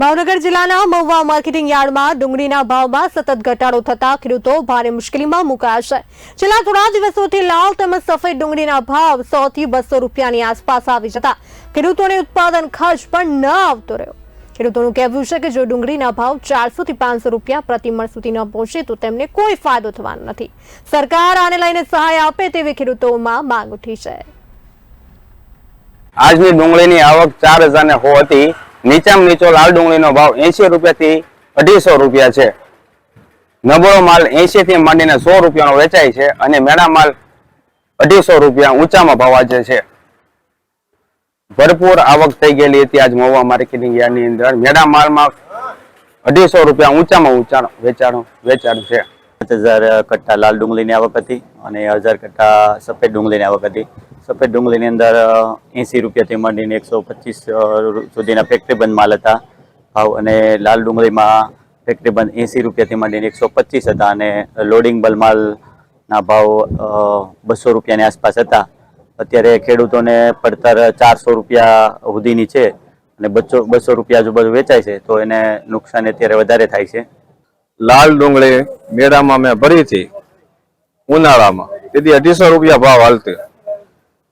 ભાવનગર જિલ્લાના મહુવા માર્કેટિંગ યાર્ડમાં ડુંગળીના ભાવમાં સતત ઘટાડો થતા ખેડૂતો ભારે મુશ્કેલીમાં મુકાયા છે. છેલ્લા થોડા દિવસોથી લાલ તેમજ સફેદ ડુંગળીના ભાવ સો થી બસો રૂપિયાની આસપાસ આવી જતા ખેડૂતોને ઉત્પાદન ખર્ચ પણ ન આવતો રહ્યો. ખેડૂતોનું કહેવું છે કે જો ડુંગળીના ભાવ ચારસો થી પાંચસો રૂપિયા પ્રતિમણ સુધી ન પહોંચે તો તેમને કોઈ ફાયદો થવાનો નથી. સરકાર આને લઈને સહાય આપે તેવી ખેડૂતોમાં માંગ ઉઠી છે. આજની ડુંગળીની આવક ચાર હજાર ને સો નીચામાં નીચો લાલ ડુંગળીનો ભાવ એસી રૂપિયાથી અઢીસો રૂપિયા છે. નબળો માલ એસી થી માંડીને સો રૂપિયાનો વેચાય છે અને મેળા માલ અઢીસો રૂપિયા ઊંચામાં ભાવ આજે છે. ભરપૂર આવક થઈ ગયેલી હતી આજ મહુવા માર્કેટિંગ યાર્ડની અંદર. મેળા માલમાં અઢીસો રૂપિયા ઊંચામાં ઊંચા વેચાણ વેચાણ છે. પાંચ હજાર કટ્ટા લાલ ડુંગળીની આવક હતી અને હજાર કટ્ટા સફેદ ડુંગળીની આવક હતી. સફેદ ડુંગળીની અંદર એંસી રૂપિયાથી માંડીને એકસો પચીસ સુધીના ફેક્ટરી બંધ માલ હતા. ભાવ અને લાલ ડુંગળીમાં ફેક્ટરી બંધ એંસી રૂપિયાથી માંડીને એકસો પચીસ હતા અને લોડિંગ બલ માલના ભાવ બસો રૂપિયાની આસપાસ હતા. અત્યારે ખેડૂતોને પડતર ચારસો રૂપિયા સુધીની છે અને બસો બસો રૂપિયા આજુબાજુ વેચાય છે, તો એને નુકસાન અત્યારે વધારે થાય છે. લાલ ડુંગળી મેળામાં મેં ભરી હતી ઉનાળામાં. તેથી અઢીસો રૂપિયા ભાવ હાલતો.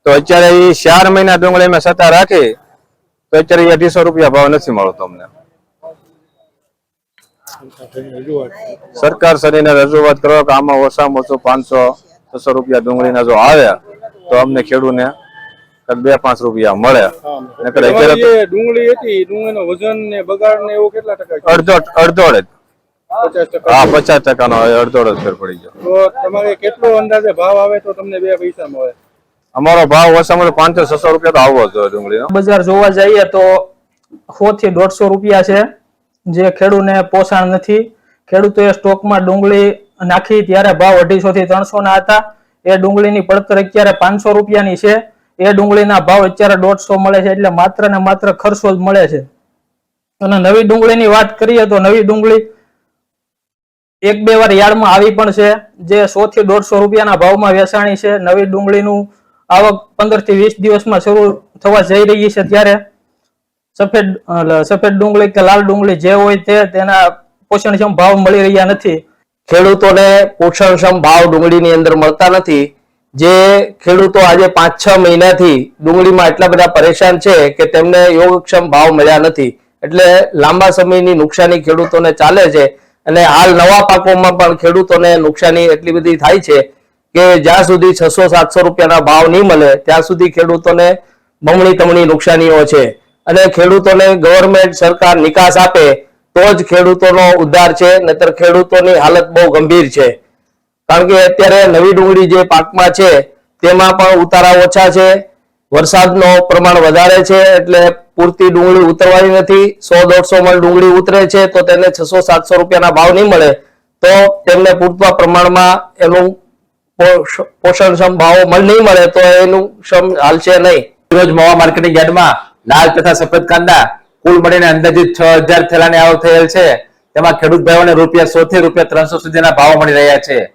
તો અત્યારે એ ચાર મહિના ડુંગળી મેં સત્તા રાખી તો અત્યારે અઢીસો રૂપિયા ભાવ નથી મળતો અમને. સરકાર શ્રીને રજૂઆત કરો કે આમાં ઓછામાં ઓછું પાંચસો છસો રૂપિયા ડુંગળીના જો આવે તો અમને ખેડૂતને બે પાંચ રૂપિયા મળે. ડુંગળી હતી ડુંગળીનો વજન ને બગાડ ને એવું કેટલા ટકા અડધો અડધો જ પચાસ ટકા નો અડધો અડધ ફેર પડી ગયો. તો તમારે કેટલો અંદાજે ભાવ આવે તો તમને બે પૈસા મળે અમારો ભાવ ઓછામાં પાંચસો છસો રૂપિયા તો આવવો જોઈએ ડુંગળીનો. બજાર જોવા જઈએ તો સો થી દોઢસો રૂપિયા છે. જે ખેડૂતને પોષણ નથી. ખેડૂતોએ સ્ટોકમાં ડુંગળી નાખી ત્યારે ભાવ અઢીસો થી ત્રણસો ના હતા. એ ડુંગળીની પડતર અત્યારે પાંચસો રૂપિયાની છે. એ ડુંગળીના ભાવ અત્યારે દોઢસો મળે છે એટલે માત્ર ને માત્ર ખર્ચો જ મળે છે. અને નવી ડુંગળીની વાત કરીએ તો નવી ડુંગળી એક બે વાર યાર્ડમાં આવી પણ છે, જે સો થી દોઢસો રૂપિયાના ભાવમાં વેચાણી છે. નવી ડુંગળીનું આવક પંદરથી વીસ દિવસમાં શરૂ થવા જઈ રહી છે ત્યારે સફેદ સફેદ ડુંગળી કે લાલ ડુંગળી જે હોય તે તેના પોષણક્ષમ ભાવ મળી રહ્યા નથી. ખેડૂતોને પોષણક્ષમ ભાવ ડુંગળીની અંદર મળતા નથી, જે ખેડૂતો આજે પાંચ છ મહિનાથી ડુંગળીમાં એટલા બધા પરેશાન છે કે તેમને યોગક્ષમ ભાવ મળ્યા નથી. એટલે લાંબા સમયની નુકસાની ખેડૂતોને ચાલે છે. અને હાલ નવા પાકોમાં પણ ખેડૂતોને નુકસાની એટલી બધી થાય છે કે જ્યાં સુધી છસો સાતસો રૂપિયાના ભાવ નહીં મળે, ત્યાં સુધી ખેડૂતોને બમણી તમણી નુકસાનીઓ છે. અને ખેડૂતોને ગવર્મેન્ટ સરકાર નિકાસ આપે તો જ ખેડૂતોનો ઉદ્ધાર છે, નહીતર ખેડૂતોની હાલત બહુ ગંભીર છે. કારણ કે અત્યારે નવી ડુંગળી જે પાકમાં છે, તેમાં પણ ઉતારા ઓછા છે, વરસાદનો પ્રમાણ વધારે છે, એટલે પૂરતી ડુંગળી ઉતરવાની નથી, સો દોઢસો મણ ડુંગળી ઉતરે છે, તો તેને છસો સાતસો રૂપિયાના ભાવ નહીં મળે, તો તેમને પૂરતા પ્રમાણમાં એનું પોષ- પોષણક્ષમ ભાવ નહીં મળે, તો એનું ક્ષમ હાલશે નહીં. રોજ મવા માર્કેટિંગ યાર્ડમાં લાલ તથા સફેદ કાંદા કુલ મળીને અંદાજિત છ હજાર થેલાની આવક થયેલ છે. તેમાં ખેડૂત ભાઈઓને રૂપિયા સો થી રૂપિયા ત્રણસો સુધીના ભાવ મળી રહ્યા છે.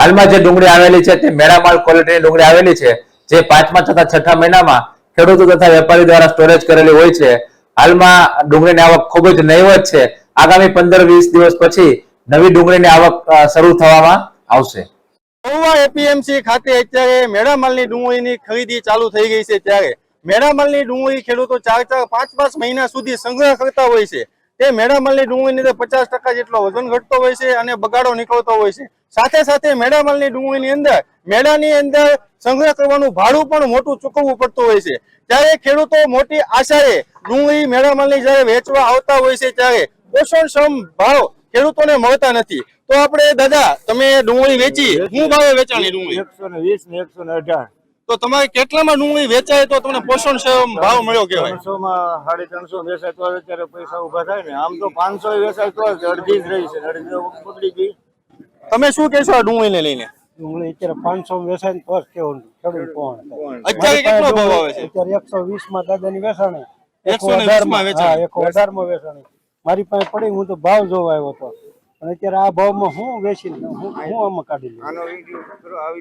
હાલમાં જે ડુંગળી આવેલી છે તે મેળામાલ ક્વોલિટીની ડુંગળી આવેલી છે, જે પાંચમા તથા છઠ્ઠા મહિનામાં ખેડૂતો તથા વેપારી દ્વારા સ્ટોરેજ કરેલી હોય છે. હાલમાં ડુંગળીની આવક ખૂબ જ નહીવત છે. આગામી પંદર વીસ દિવસ પછી નવી ડુંગળીની આવક શરૂ થવામાં આવશે. મહુવા એપીએમસી ખાતે અત્યારે મેળામાલની ડુંગળીની ખરીદી ચાલુ થઈ ગઈ છે ત્યારે. મેળામાલની ડુંગળી ખેડૂતો ચાર ચાર પાંચ પાંચ મહિના સુધી સંગ્રહ કરતા હોય છે. તે મેળામાલની ડુંગળીની અંદર પચાસ ટકા જેટલો વજન ઘટતો હોય છે અને બગાડો નીકળતો હોય છે. સાથે સાથે મેળામાલની ડુંગળીની અંદર, મેળાની અંદર સંગ્રહ કરવાનું ભાડું પણ મોટું ચૂકવવું પડતું હોય છે. ત્યારે ખેડૂતો મોટી આશાએ ડુંગળી મેડામલની જ્યારે વેચવા આવતા હોય છે, ત્યારે પોષણક્ષમ ભાવ ખેડૂતોને મળતા નથી. તો આપણે, દાદા, તમે ડુંગળી વેચી શું ભાવે વેચાણી ડુંગળી? એકસો ને વીસ ને એકસો ને અઢાર. તો તમારે કેટલામાં ડુંગળી વેચાય તો તમને પોષણ ભાવ મળ્યો કહેવાય? ત્રણસો માં સાડી ત્રણસો વેચાય તો અત્યારે પૈસા ઊભા થાય ને. આમ તો પાંચસો વેચાય તો અડધી જ રહી છે. અડધી બગડી ગઈ. તમે શું કહેશો આ ડુંગળીને લઈને? ડુંગળી અત્યારે પાંચસો વેચાય ને તો કેવું ખેડૂત કોણ? અત્યારે કેટલો ભાવ આવે છે? અત્યારે એકસો વીસમાં દાદાની વેચાણી. 120 માં વેચાણી. એકસો અઢારમાં વેચાણી. મારી પાસે પડી હું તો ભાવ જોવા આવ્યો હતો. અને અત્યારે આ ભાવમાં હું વેચી હું હું આમાં કાઢી લઉં.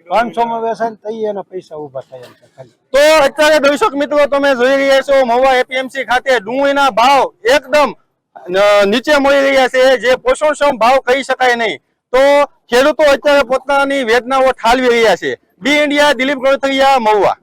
પાંચસો માં વેચાય ને તઈ એના પૈસા ઊભા થાય છે ખાલી. તો અત્યારે દર્શક મિત્રો તમે જોઈ રહ્યા છો મહુવા એપીએમસી ખાતે ડુંગળીના ભાવ એકદમ નીચે મળી રહ્યા છે જે પોષણક્ષમ ભાવ કહી શકાય નહીં. તો ખેડૂતો અત્યારે પોતાની વેદનાઓ ઠાલવી રહ્યા છે. B India Dilip Ganatariya Mahuva